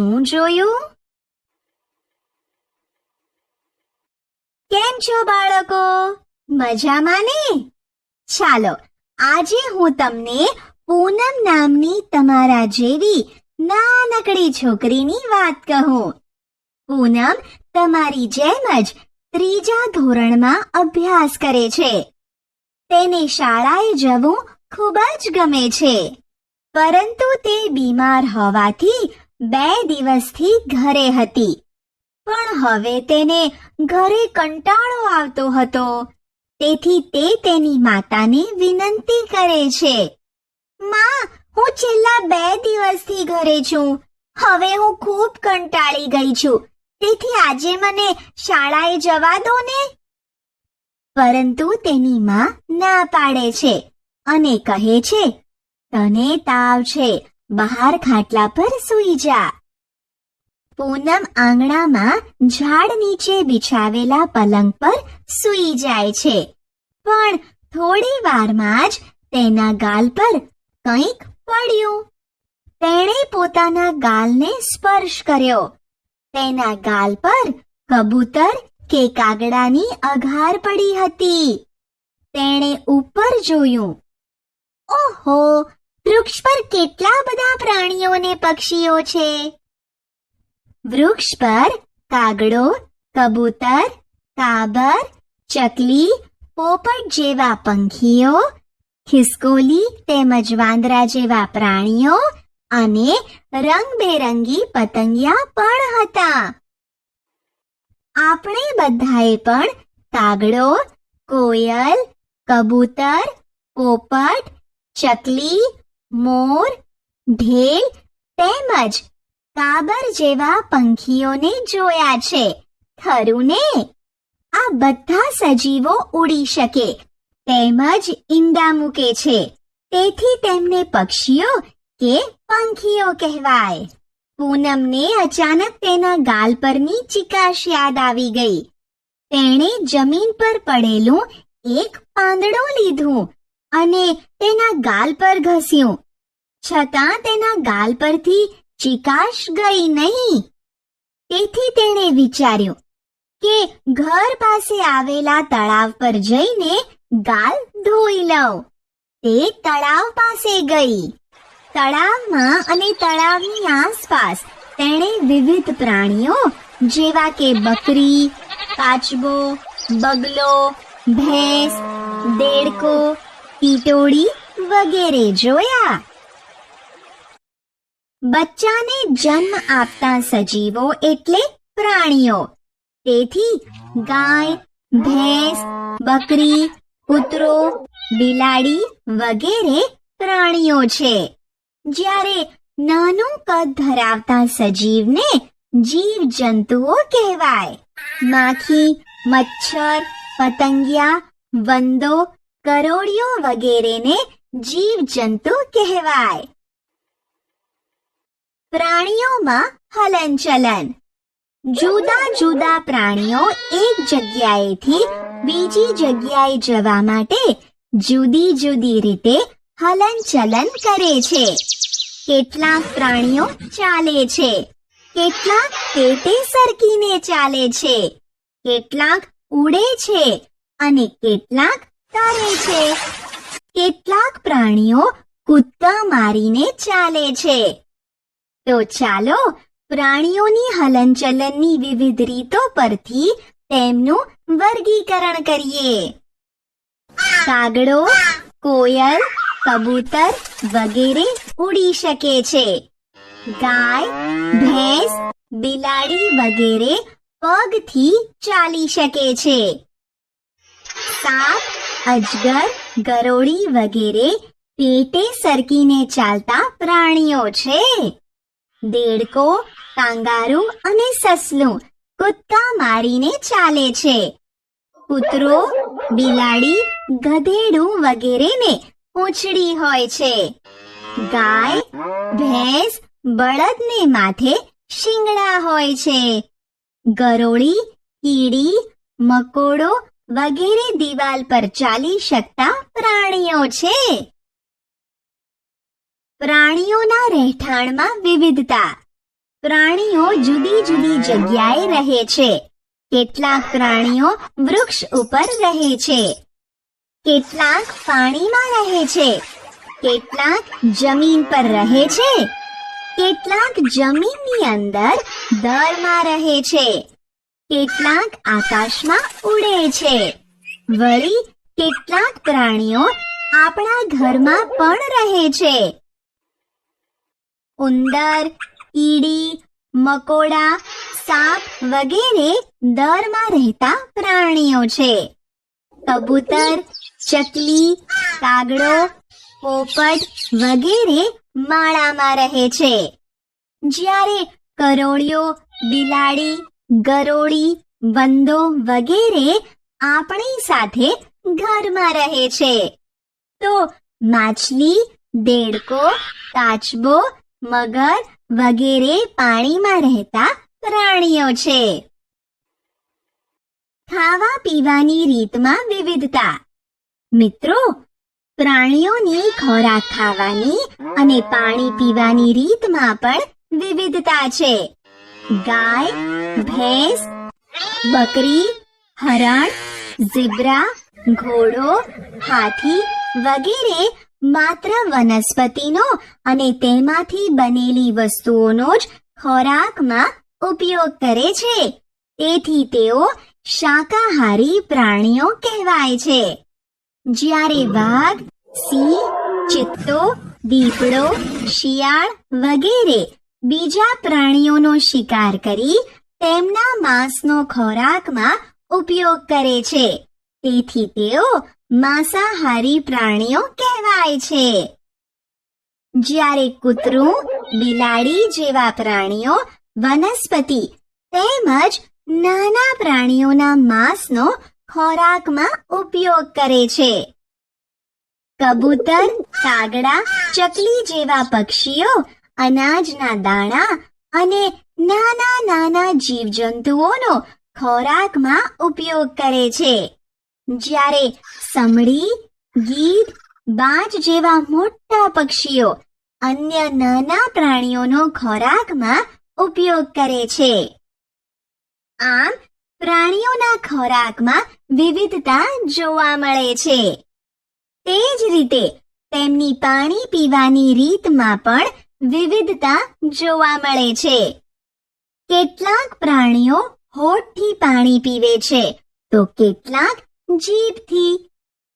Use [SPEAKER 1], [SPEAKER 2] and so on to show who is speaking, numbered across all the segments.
[SPEAKER 1] શું જોયું? કેમ છો બાળકો? મજામાં ને? ચાલો, આજે હું તમને પૂનમ નામની તમારા જેવી નાનકડી છોકરીની વાત કહું. પૂનમ તમારી જેમ જ ત્રીજા ધોરણમાં અભ્યાસ કરે છે. તેને શાળાએ જવું ખૂબ જ ગમે છે. પરંતુ તે બીમાર હોવાથી બે દિવસથી ઘરે હતી. પણ હવે તેને ઘરે કંટાળો આવતો હતો. તેથી તે તેની માતાને વિનંતી કરે છે, માં, હું છેલ્લા બે દિવસથી ઘરે છું. હવે હું ખૂબ કંટાળી ગઈ છું. તેથી આજે મને શાળાએ જવા દો ને. પરંતુ તેની માં ના પાડે છે અને કહે છે, તને તાવ છે. બહાર ખાટલા પર સૂઈ જા. પૂનમ આંગણામાં ઝાડ નીચે બિછાવેલા પલંગ પર સૂઈ જાય છે. પણ થોડી વારમાં જ તેના ગાલ પર કંઈક પડ્યું. તેણે પોતાના ગાલને સ્પર્શ કર્યો. તેના ગાલ પર કબૂતર કે કાગડાની અઘાર પડી હતી. તેણે ઉપર જોયું. ઓહો વૃક્ષ પર કેટલા બધા પ્રાણીઓ ને પક્ષીઓ છે? વૃક્ષ પર કાગડો, કબૂતર, કાબર, ચકલી, પોપટ જેવા પંખીઓ, ખિસકોલી તેમજ વાંદરા જેવા પ્રાણીઓ અને રંગબેરંગી પતંગિયા પણ હતા. આપણે બધાએ પણ કાગડો, કોયલ, કબૂતર, પોપટ, ચકલી મોર, ઢેલ તેમજ કાબર જેવા પંખીઓને જોયા છે. ખરું ને આ બધા સજીવો ઉડી શકે તેમજ ઈંડા મૂકે છે. તેથી તેમને પક્ષીઓ કે પંખીઓ કહેવાય. પૂનમને અચાનક તેના ગાલ પરની ચિકાશ યાદ આવી ગઈ. તેણે જમીન પર પડેલું એક પાંદડું લીધું. અને તેના ગાલ પર ઘસ્યું. છતાં તેના ગાલ પરથી ચિકાશ ગઈ નહીં. તેથી તેણે વિચાર્યું કે ઘર પાસે આવેલા તળાવ પર જઈને ગાલ ધોઈ લઉં. તે તળાવ પાસે ગઈ. તળાવમાં અને તળાવની આસપાસ તેણે વિવિધ પ્રાણીઓ જેવા કે બકરી, કાચબો, બગલો, ભેંસ, દેડકો ટીટોળી વગેરે જોયા. બચ્ચાને જન્મ આપતા સજીવો એટલે પ્રાણીઓ. તેથી ગાય, ભેંસ, બકરી, કૂતરો, બિલાડી વગેરે પ્રાણીઓ છે. જ્યારે નાનું કદ ધરાવતા સજીવને જીવ જંતુઓ કહેવાય. માખી, મચ્છર, પતંગિયા, વંદો કરોળિયો વગેરેને જીવજંતુ કહેવાય પ્રાણીઓમાં હલનચલન જુદા જુદા પ્રાણીઓ એક જગ્યાએથી બીજી જગ્યાએ જવા માટે જુદી જુદી રીતે હલનચલન કરે છે કેટલાક પ્રાણીઓ ચાલે છે કેટલાક પેટે સરકીને ચાલે છે કેટલાક ઉડે છે અને કેટલાક તરે છે. કેટલાક પ્રાણીઓ કૂદકા મારીને ચાલે છે. તો ચાલો, પ્રાણીઓની હલનચલનની વિવિધ રીતો પરથી તેમનું વર્ગીકરણ કરીએ. કાગડો, કોયલ, કબૂતર વગેરે ઉડી શકે છે. ગાય, ભેંસ, બિલાડી વગેરે પગથી ચાલી શકે છે. સાપ અજગર, ગરોળી વગેરે પેટે સરકીને ચાલતા પ્રાણીઓ છે. દેડકો, કાંગારુ અને સસલું કૂદકા મારીને ચાલે છે. કૂતરો, બિલાડી, ગધેડું વગેરેને પૂંછડી હોય છે. ગાય, ભેંસ, બળદને માથે શિંગડા હોય છે. ગરોળી, કીડી, મકોડો વગેરે દિવાલ પર ચાલી શકતા પ્રાણીઓ છે. પ્રાણીઓના રહેઠાણમાં વિવિધતા. પ્રાણીઓ જુદી જુદી જગ્યાએ રહે છે. કેટલાક પ્રાણીઓ વૃક્ષ ઉપર રહે છે. કેટલાક પાણીમાં રહે છે. કેટલાક જમીન પર રહે છે. કેટલાક જમીનની અંદર દળમાં રહે છે. કેટલાક આકાશમાં ઉડે છે. વળી કેટલાક પ્રાણીઓ આપણા ઘરમાં પણ રહે છે. ઉંદર કીડી મકોડા, સાપ વગેરે દરમાં રહેતા પ્રાણીઓ છે. કબૂતર, ચકલી, કાગડો, પોપટ વગેરે માળામાં રહે છે. જ્યારે કરોળિયો, બિલાડી ગરોળી, વંદો વગેરે આપણી સાથે ઘરમાં રહે છે. તો માછલી, દેડકો, કાચબો, મગર વગેરે પાણીમાં રહેતા પ્રાણીઓ છે. ખાવા પીવાની રીતમાં વિવિધતા. મિત્રો, પ્રાણીઓની ખોરાક ખાવાની અને પાણી પીવાની રીતમાં પણ વિવિધતા છે. ગાય, ભેંસ, બકરી, હરણ, ઝીબ્રા, ઘોડો, હાથી વગેરે માત્ર વનસ્પતિનો અને તેમાંથી બનેલી વસ્તુઓનો જ ખોરાકમાં ઉપયોગ કરે છે. તેથી તેઓ શાકાહારી પ્રાણીઓ કહેવાય છે. જ્યારે વાઘ, સિંહ, ચિત્તો, દીપડો, શિયાળ વગેરે બીજા પ્રાણીઓનો શિકાર કરી તેમના માંસનો ખોરાકમાં ઉપયોગ કરે છે. તેથી તેઓ માંસાહારી પ્રાણીઓ કહેવાય છે. જ્યારે કૂતરું, બિલાડી જેવા પ્રાણીઓ, વનસ્પતિ તેમજ નાના પ્રાણીઓના માંસનો ખોરાકમાં ઉપયોગ કરે છે. કબૂતર, કાગડા, ચકલી જેવા પક્ષીઓ અનાજના દાણા અને નાના નાના જીવજંતુઓનો ખોરાકમાં ઉપયોગ કરે છે. જ્યારે સમડી, ગીધ, બાજ જેવા મોટા પક્ષીઓ અન્ય નાના પ્રાણીઓનો ખોરાકમાં ઉપયોગ કરે છે. આમ, પ્રાણીઓના ખોરાકમાં વિવિધતા જોવા મળે છે. તે જ રીતે તેમની પાણી પીવાની રીતમાં પણ વિવિધતા જોવા મળે છે. કેટલાક પ્રાણીઓ હોઠથી પાણી પીવે છે. તો કેટલાક જીભથી.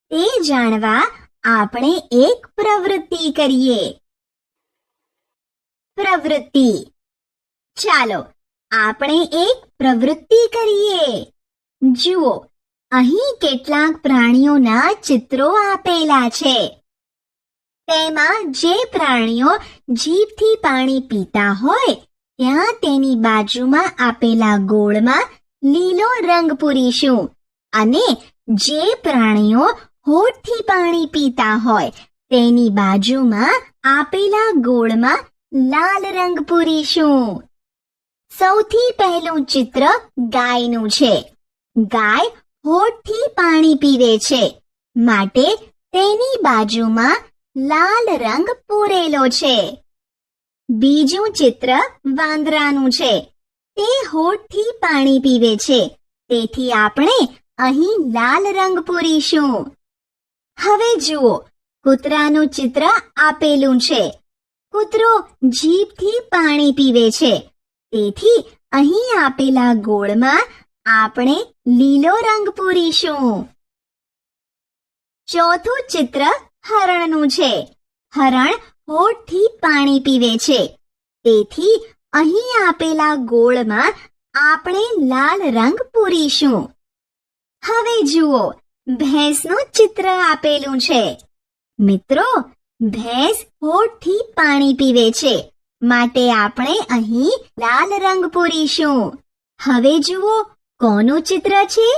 [SPEAKER 1] તે જાણવા આપણે એક પ્રવૃત્તિ કરીએ. પ્રવૃત્તિ. ચાલો, આપણે એક પ્રવૃત્તિ કરીએ. જુઓ, અહીં કેટલાક પ્રાણીઓના ચિત્રો આપેલા છે. તેમાં જે પ્રાણીઓ જીભથી પાણી પીતા હોય, ત્યાં તેની બાજુમાં આપેલા ગોળમાં લીલો રંગ પૂરીશું. અને જે પ્રાણીઓ હોઠથી પાણી પીતા હોય, તેની બાજુમાં આપેલા ગોળમાં લાલ રંગ પૂરીશું. સૌથી પહેલું ચિત્ર ગાયનું છે. ગાય હોઠથી પાણી પીવે છે. માટે તેની બાજુમાં લાલ રંગ પૂરેલો છે. બીજું ચિત્ર વાંદરાનું છે. તે હોઠથી પાણી પીવે છે. તેથી આપણે અહીં લાલ રંગ પૂરીશું. હવે જુઓ, કૂતરાનું ચિત્ર આપેલું છે. કૂતરો જીભથી પાણી પીવે છે. તેથી અહીં આપેલા ગોળમાં આપણે લીલો રંગ પૂરીશું. ચોથું ચિત્ર હરણનું છે. હરણ હોઠથી પાણી પીવે છે. તેથી અહીં આપેલા ગોળમાં આપણે લાલ રંગ પૂરીશું. હવે જુઓ, ભેંસનું ચિત્ર આપેલું છે. મિત્રો, ભેંસ હોઠથી પાણી પીવે છે. માટે આપણે અહીં લાલ રંગ પૂરીશું. હવે જુઓ, કોનું ચિત્ર છે?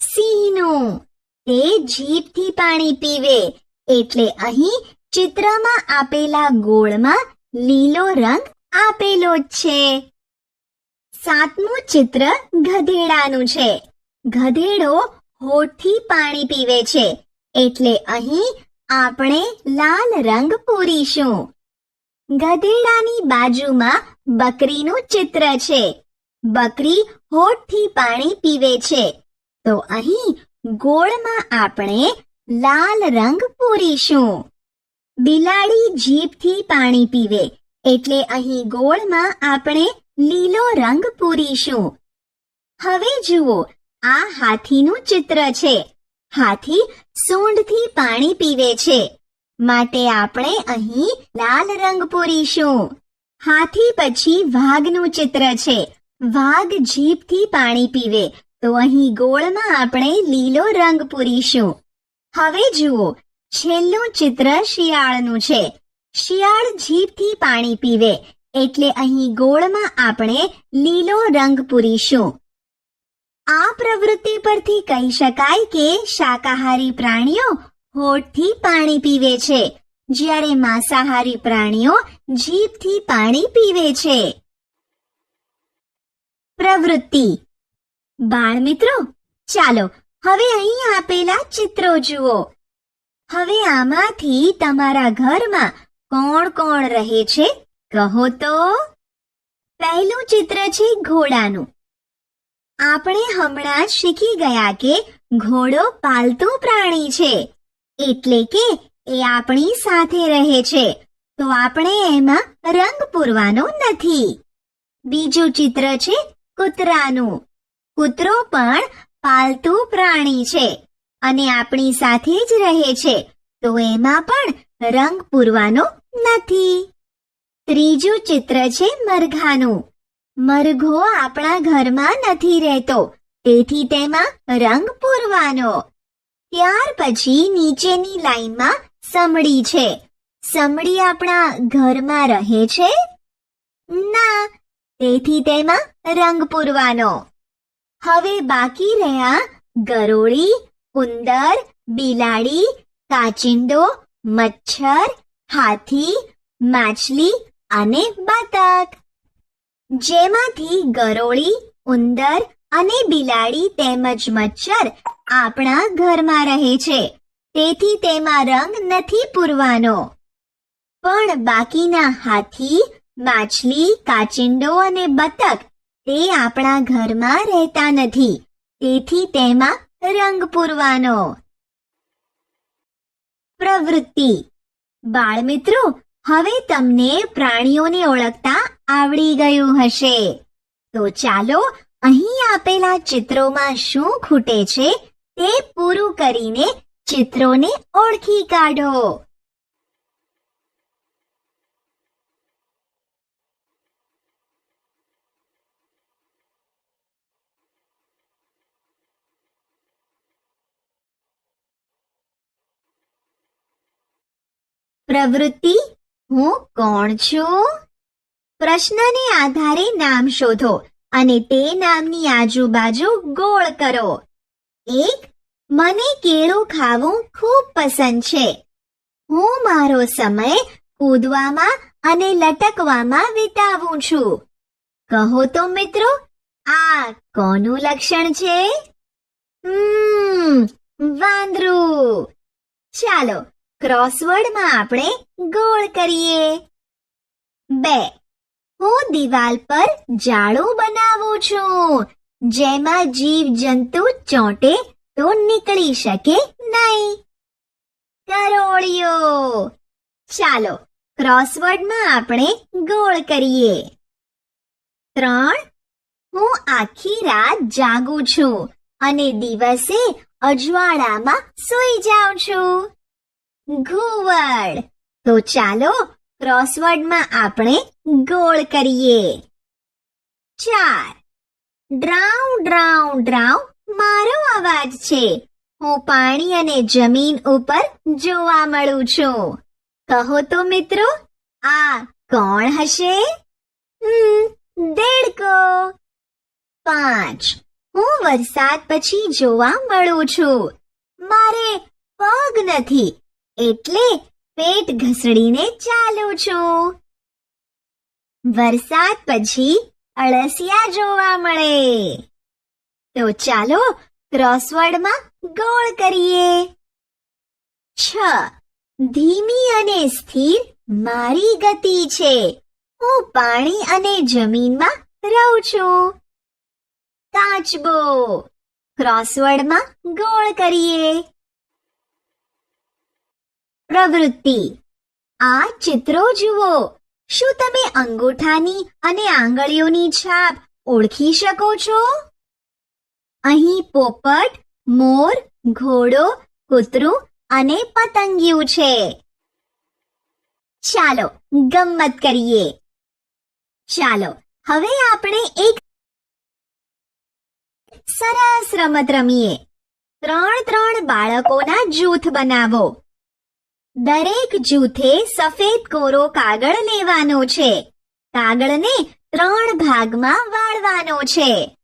[SPEAKER 1] સિંહનું. તે જીભથી પાણી પીવે. એટલે અહીં ચિત્રમાં આપેલા ગોળમાં લીલો રંગ આપેલો જ છે. સાતમું ચિત્ર ગધેડાનું છે. ગધેડો હોઠથી પાણી પીવે છે. એટલે અહીં આપણે લાલ રંગ પૂરીશું. ગધેડાની બાજુમાં બકરીનું ચિત્ર છે. બકરી હોઠથી પાણી પીવે છે. તો અહીં ગોળમાં આપણે લાલ રંગ પૂરીશું. બિલાડી જીભથી પાણી પીવે, એટલે અહીં ગોળમાં આપણે લીલો રંગ પૂરીશું. હવે જુઓ, આ હાથીનું ચિત્ર છે. હાથી સૂંઢથી પાણી પીવે છે. માટે આપણે અહીં લાલ રંગ પૂરીશું. હાથી પછી વાઘનું ચિત્ર છે. વાઘ જીભથી પાણી પીવે તો અહીં ગોળમાં આપણે લીલો રંગ પૂરીશું. હવે જુઓ, છેલ્લું ચિત્ર શિયાળનું છે. શિયાળ જીભથી પાણી પીવે, એટલે અહીં ગોળમાં આપણે લીલો રંગ પૂરીશું. આ પ્રવૃત્તિ પરથી કહી શકાય કે શાકાહારી પ્રાણીઓ હોઠથી પાણી પીવે છે. જ્યારે માંસાહારી પ્રાણીઓ જીભથી પાણી પીવે છે. પ્રવૃત્તિ બાળમિત્રો ચાલો હવે અહીં આપેલા ચિત્રો જુઓ. હવે આમાંથી તમારા ઘરમાં કોણ કોણ રહે છે? કહો તો. પહેલું ચિત્ર છે ઘોડાનું. આપણે હમણાં જ શીખી ગયા કે ઘોડો પાલતુ પ્રાણી છે. એટલે કે એ આપણી સાથે રહે છે. તો આપણે એમાં રંગ પૂરવાનો નથી. બીજું ચિત્ર છે કૂતરાનું. કૂતરો પણ પાલતુ પ્રાણી છે અને આપણી સાથે જ રહે છે, તો એમાં પણ રંગ પૂરવાનો નથી. ત્રીજું ચિત્ર છે મરઘાનું. મરઘો આપણા ઘરમાં નથી રહેતો, તેથી તેમાં રંગ પૂરવાનો. ત્યાર પછી નીચેની લાઈનમાં સમડી છે. સમડી આપણા ઘરમાં રહે છે? ના, તેથી તેમાં રંગ પૂરવાનો. હવે બાકી રહ્યા ગરોળી, ઉંદર, બિલાડી, કાચિંડો, મચ્છર, હાથી, માછલી અને બતક. જેમાંથી ગરોળી, ઉંદર અને બિલાડી તેમજ મચ્છર આપણા ઘરમાં રહે છે. તેથી તેમાં રંગ નથી પૂરવાનો. પણ બાકીના હાથી, માછલી, કાચિંડો અને બતક તે આપણા ઘરમાં રહેતા નથી. તેથી તેમાં રંગ પૂરવાનો. પ્રવૃત્તિ. બાળમિત્રો, હવે તમને પ્રાણીઓને ઓળખતા આવડી ગયું હશે. તો ચાલો અહીં આપેલા ચિત્રોમાં શું ખૂટે છે તે પૂરું કરીને ચિત્રોને ઓળખી કાઢો. પ્રવૃત્તિ, હું કોણ છું? પ્રશ્નને આધારે નામ શોધો અને તે નામની આજુબાજુ ગોળ કરો. એક, મને કેળું ખાવું ખૂબ પસંદ છે. હું મારો સમય કૂદવામાં અને લટકવામાં વિતાવું છું. કહો તો મિત્રો, આ કોનું લક્ષણ છે? વાંદરું. ચાલો ક્રોસવર્ડમાં આપણે ગોળ કરીએ. બે. હું દિવાલ પર જાળું બનાવું છું. જેમાં જીવ જંતુ ચોંટે તો નીકળી શકે નહીં. કરોળિયો ચાલો ક્રોસવર્ડમાં આપણે ગોળ કરીએ. ત્રણ. હું આખી રાત જાગું છું અને દિવસે અજવાળામાં સૂઈ જાઉં છું. ઘુવડ તો ચાલો ક્રોસવર્ડમાં આપણે ગોળ કરીએ. ચાર. ડ્રાઉ ડ્રાઉ ડ્રાઉ, મારો અવાજ છે. હું પાણી અને જમીન ઉપર જોવા મળું છું. કહો તો મિત્રો, આ કોણ હશે? દેડકો. પાંચ. હું વરસાદ પછી જોવા મળું છું. મારે પગ નથી એટલે પેટ ઘસડીને ચાલું છું. વરસાદ પછી અળસિયા જોવા મળે. તો ચાલો ક્રોસવર્ડમાં ગોળ કરીએ. છ. ધીમી અને સ્થિર મારી ગતિ છે. હું પાણી અને જમીનમાં રહું છું. કાચબો ક્રોસવર્ડમાં ગોળ કરીએ. પ્રવૃત્તિ. આ ચિત્રો જુઓ. શું તમે અંગૂઠાની અને આંગળીઓની છાપ ઓળખી શકો છો? અહીં પોપટ, મોર, ઘોડો, કૂતરું અને પતંગિયું છે. ચાલો, ગમ્મત કરીએ. ચાલો, હવે આપણે એક સરસ રમત રમીએ. ત્રણ ત્રણ બાળકોના જૂથ બનાવો. દરેક જૂથે સફેદ કોરો કાગળ લેવાનો છે. કાગળને ત્રણ ભાગમાં વાળવાનો છે.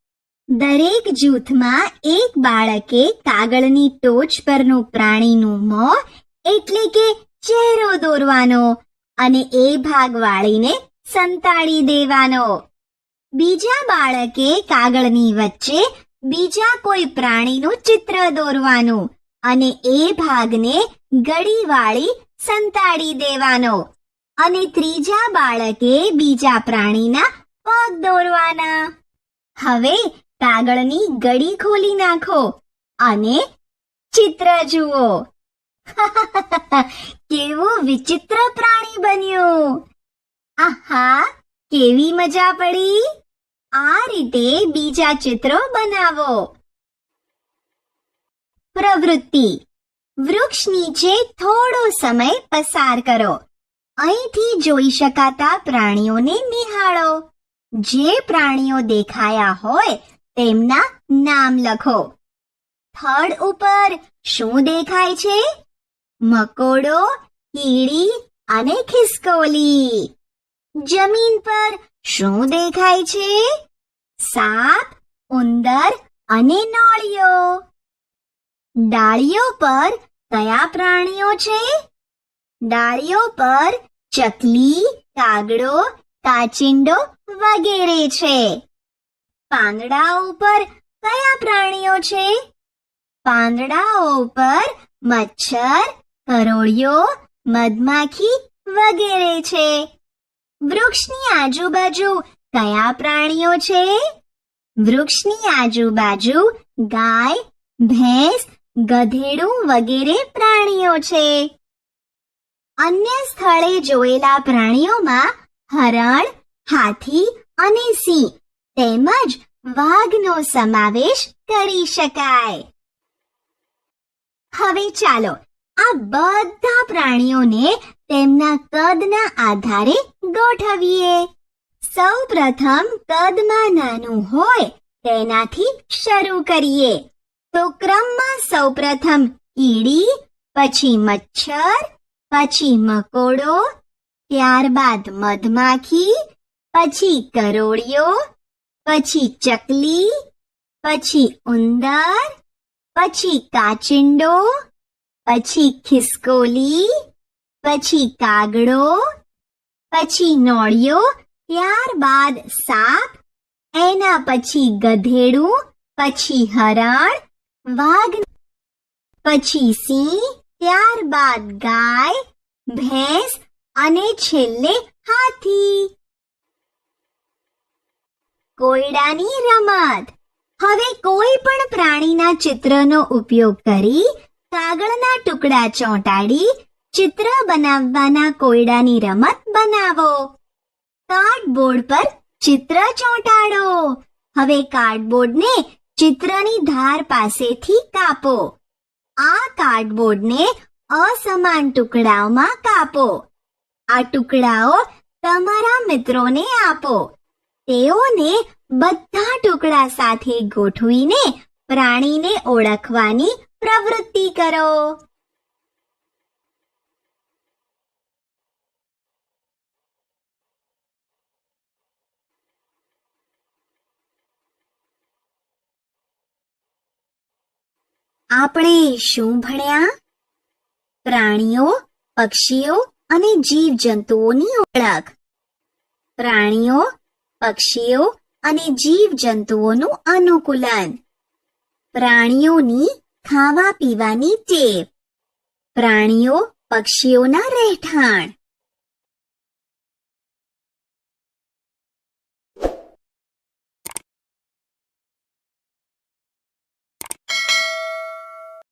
[SPEAKER 1] દરેક જૂથમાં એક બાળકે કાગળની ટોચ પરનું પ્રાણીનું મોં, એટલે કે ચહેરો દોરવાનો અને એ ભાગ વાળીને સંતાડી દેવાનો. બીજા બાળકે કાગળની વચ્ચે બીજા કોઈ પ્રાણીનું ચિત્ર દોરવાનું. અને એ ભાગને ગળી વાળી સંતાડી દેવાનો. અને ત્રીજા બાળકે બીજા પ્રાણીના પગ દોરવાના. હવે કાગળની ગળી ખોલી નાખો અને ચિત્ર જુઓ. કેવું વિચિત્ર પ્રાણી બન્યું. આહા, કેવી મજા પડી. આ રીતે બીજા ચિત્રો બનાવો. પ્રવૃત્તિ. વૃક્ષ નીચે થોડો સમય પસાર કરો. અહીંથી જોઈ શકાતા પ્રાણીઓને નિહાળો. જે પ્રાણીઓ દેખાયા હોય તેમના નામ લખો. થડ ઉપર શું દેખાય છે? મકોડો, કીડી અને ખિસકોલી. જમીન પર શું દેખાય છે? સાપ, ઉંદર અને નોળિયો. ડાળીઓ પર કયા પ્રાણીઓ છે? ડાળીઓ પર ચકલી, કાગડો, કાચિંડો વગેરે છે. પાંદડાઓ ઉપર કયા પ્રાણીઓ છે? પાંદડાઓ પર મચ્છર, કરોળિયો, મધમાખી વગેરે છે. વૃક્ષની આજુબાજુ કયા પ્રાણીઓ છે? વૃક્ષની આજુબાજુ ગાય, ભેંસ ગધેડું વગેરે પ્રાણીઓ છે. અન્ય સ્થળે જોયેલા પ્રાણીઓમાં હરણ, હાથી અને સિંહ તેમજ વાઘનો સમાવેશ કરી શકાય. હવે ચાલો આ બધા પ્રાણીઓને તેમના કદના આધારે ગોઠવીએ. સૌ પ્રથમ કદમાં નાનું હોય તેનાથી શરૂ કરીએ. તો ક્રમમાં સૌ પ્રથમ કીડી પછી મચ્છર, પછી મકોડો, ત્યારબાદ મધમાખી, પછી કરોળિયો, પછી ચકલી, પછી ઉંદર, પછી કાચિંડો, પછી ખિસકોલી, પછી કાગડો, પછી નોળિયો, ત્યારબાદ સાપ, એના પછી ગધેડું, પછી હરણ વાઘ પછી સિંહ, ત્યારબાદ ગાય, ભેંસ અને છેલ્લે હાથી. કોયડાની રમત. હવે કોઈ પણ પ્રાણીના ચિત્રનો ઉપયોગ કરી કાગળના ટુકડા ચોંટાડી ચિત્ર બનાવવાના કોયડાની રમત બનાવો. કાર્ડબોર્ડ પર ચિત્ર ચોંટાડો. હવે કાર્ડબોર્ડને ચિત્રની ધાર પાસેથી કાપો. આ કાર્ડબોર્ડને અસમાન ટુકડાઓમાં કાપો. આ ટુકડાઓ તમારા મિત્રોને આપો. તેઓને બધા ટુકડા સાથે ગોઠવીને પ્રાણીને ઓળખવાની પ્રવૃત્તિ કરો. આપણે શું ભણ્યા? પ્રાણીઓ, પક્ષીઓ અને જીવજંતુઓની ઓળખ. પ્રાણીઓ, પક્ષીઓ અને જીવજંતુઓનું અનુકૂલન. પ્રાણીઓની ખાવા પીવાની ટેવ. પ્રાણીઓ, પક્ષીઓના રહેઠાણ.